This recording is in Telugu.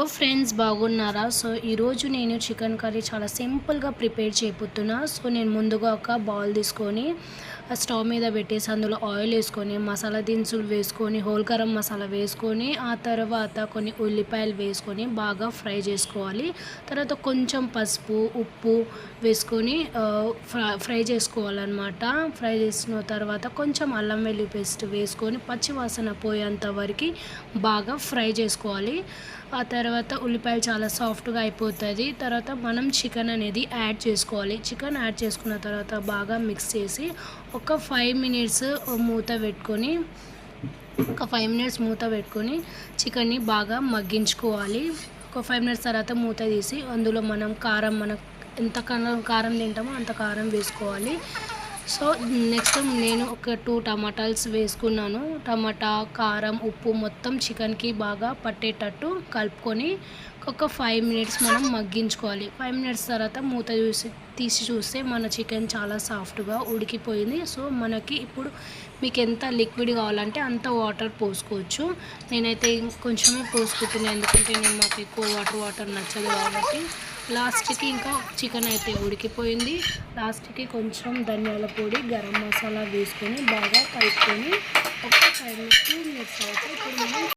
హలో ఫ్రెండ్స్ బాగున్నారా? సో ఈరోజు నేను చికెన్ కర్రీ చాలా సింపుల్గా ప్రిపేర్ చేయబోతున్నా. సో నేను ముందుగా ఒక బౌల్ తీసుకొని స్టవ్ మీద పెట్టేసి అందులో ఆయిల్ వేసుకొని మసాలా దినుసులు వేసుకొని హోల్ గరం మసాలా వేసుకొని ఆ తర్వాత కొన్ని ఉల్లిపాయలు వేసుకొని బాగా ఫ్రై చేసుకోవాలి. తర్వాత కొంచెం పసుపు ఉప్పు వేసుకొని ఫ్రై ఫ్రై చేసుకోవాలన్నమాట. ఫ్రై చేసిన తర్వాత కొంచెం అల్లం వెల్లి పేస్ట్ వేసుకొని పచ్చివాసన పోయేంత వరకు బాగా ఫ్రై చేసుకోవాలి. ఆ తర్వాత తర్వాత ఉల్లిపాయలు చాలా సాఫ్ట్గా అయిపోతుంది. తర్వాత మనం చికెన్ అనేది యాడ్ చేసుకోవాలి. చికెన్ యాడ్ చేసుకున్న తర్వాత బాగా మిక్స్ చేసి ఒక ఫైవ్ మినిట్స్ మూత పెట్టుకొని ఒక ఫైవ్ మినిట్స్ మూత పెట్టుకొని చికెన్ని బాగా మగ్గించుకోవాలి. ఒక ఫైవ్ మినిట్స్ తర్వాత మూత తీసి అందులో మనం కారం మనం ఎంత కారం కారం తింటామో అంత కారం వేసుకోవాలి. సో నెక్స్ట్ నేను ఒక టూ టమాటాల్స్ వేసుకున్నాను. టమాటా కారం ఉప్పు మొత్తం చికెన్కి బాగా పట్టేటట్టు కలుపుకొని ఒక ఫైవ్ మినిట్స్ మనం మగ్గించుకోవాలి. ఫైవ్ మినిట్స్ తర్వాత మూత చూసి తీసి చూస్తే మన చికెన్ చాలా సాఫ్ట్గా ఉడికిపోయింది. సో మనకి ఇప్పుడు మీకు ఎంత లిక్విడ్ కావాలంటే అంత వాటర్ పోసుకోవచ్చు. నేనైతే కొంచెమే పోసుకుంటున్నాను ఎందుకంటే నేను మాకు ఎక్కువ వాటర్ వాటర్ నచ్చదు కాబట్టి. లాస్ట్కి ఇంకా చికెన్ అయితే ఉడికిపోయింది. లాస్ట్కి కొంచెం ధనియాల పొడి గరం మసాలా వేసుకొని బాగా కలుపుకొని ఒక ఫైవ్ మినిట్స్ మిక్స్ మినిట్స్ ఇప్పుడు మనం